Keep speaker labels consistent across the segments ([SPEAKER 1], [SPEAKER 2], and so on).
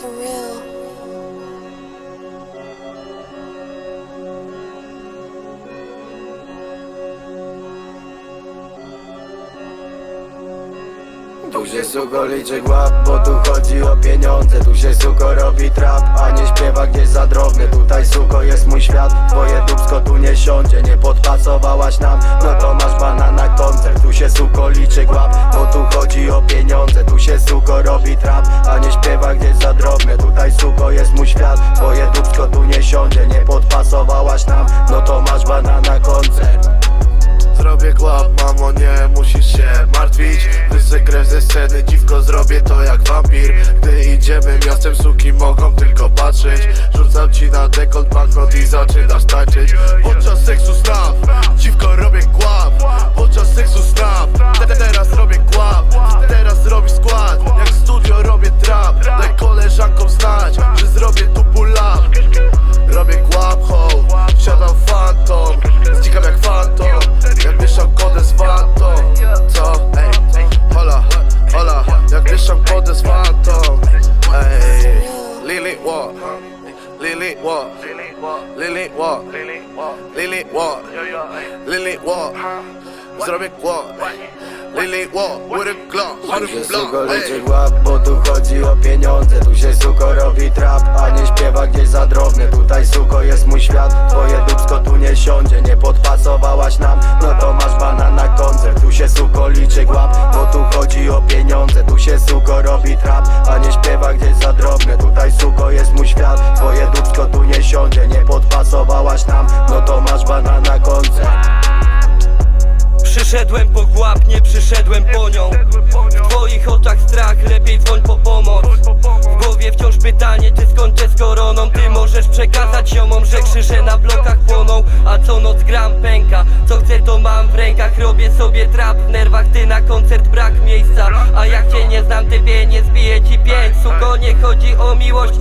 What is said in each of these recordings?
[SPEAKER 1] surreal. Tu się suko liczy głab, bo tu chodzi o pieniądze. Tu się suko robi trap, a nie śpiewa gdzieś za drobne Tutaj suko jest mój świat, twoje dubsko tu nie siądzie. Nie podpasowałaś nam, no to masz bana na koncert. Tu się suko liczy głab, bo tu chodzi o pieniądze. Tu się suko robi trap, a nie śpiewa gdzieś za drobny Tutaj suko jest mój świat, twoje dubsko tu nie siądzie. Nie podpasowałaś nam, no to masz bana na koncert.
[SPEAKER 2] Zrobię głap, mamo, nie musisz się martwić. Wysy ze sceny, dziwko, zrobię to jak wampir. Gdy idziemy miastem, suki mogą tylko patrzeć. Rzucam ci na dekolt banknot i zaczynasz tańczyć. Podczas seksu snap, dziwko robię Lily what? Lily what? Zrobię what? Lily what? With a glock,
[SPEAKER 1] suko
[SPEAKER 2] glock,
[SPEAKER 1] liczy
[SPEAKER 2] ey
[SPEAKER 1] łap, bo tu chodzi o pieniądze Tu się suko robi trap, a nie śpiewa gdzieś za drobny Tutaj suko jest mój świat, twoje dubsko tu nie siądzie Nie podpasowałaś nam, no to masz bana na koncert Tu się suko liczy łap, bo tu chodzi o pieniądze Tu się suko robi trap, a nie śpiewa gdzieś za drobny Tutaj suko jest mój świat, twoje dubsko nie podpasowałaś nam, no to masz bana na koncert
[SPEAKER 3] Przyszedłem po głap, nie przyszedłem po nią. W twoich oczach strach, lepiej dzwoń po pomoc. W głowie wciąż pytanie, czy skończę z koroną? Ty możesz przekazać ziomom, że krzyże na blokach płoną. A co noc gram pęka, co chcę to mam w rękach. Robię sobie trap w nerwach, ty na koncert brak miejsca. A jak cię nie znam, typie nie zbiję ci pięć. Suko, nie chodzi o miłość,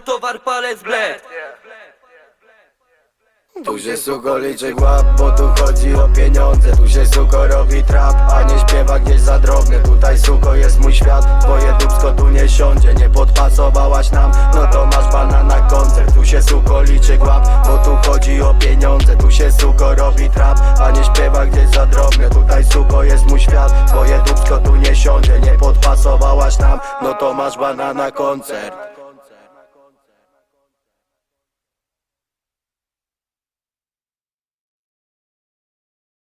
[SPEAKER 3] to towar palec bled.
[SPEAKER 1] Tu się suko liczy łap, bo tu chodzi o pieniądze. Tu się suko robi trap, a nie śpiewa gdzieś za drobny Tutaj suko jest mój świat, twoje dubsko tu nie siądzie. Nie podpasowałaś nam, no to masz bana na koncert. Tu się suko liczy łap, bo tu chodzi o pieniądze. Tu się suko robi trap, a nie śpiewa gdzieś za drobny Tutaj suko jest mój świat, twoje dubsko tu nie siądzie. Nie podpasowałaś nam, no to masz bana na koncert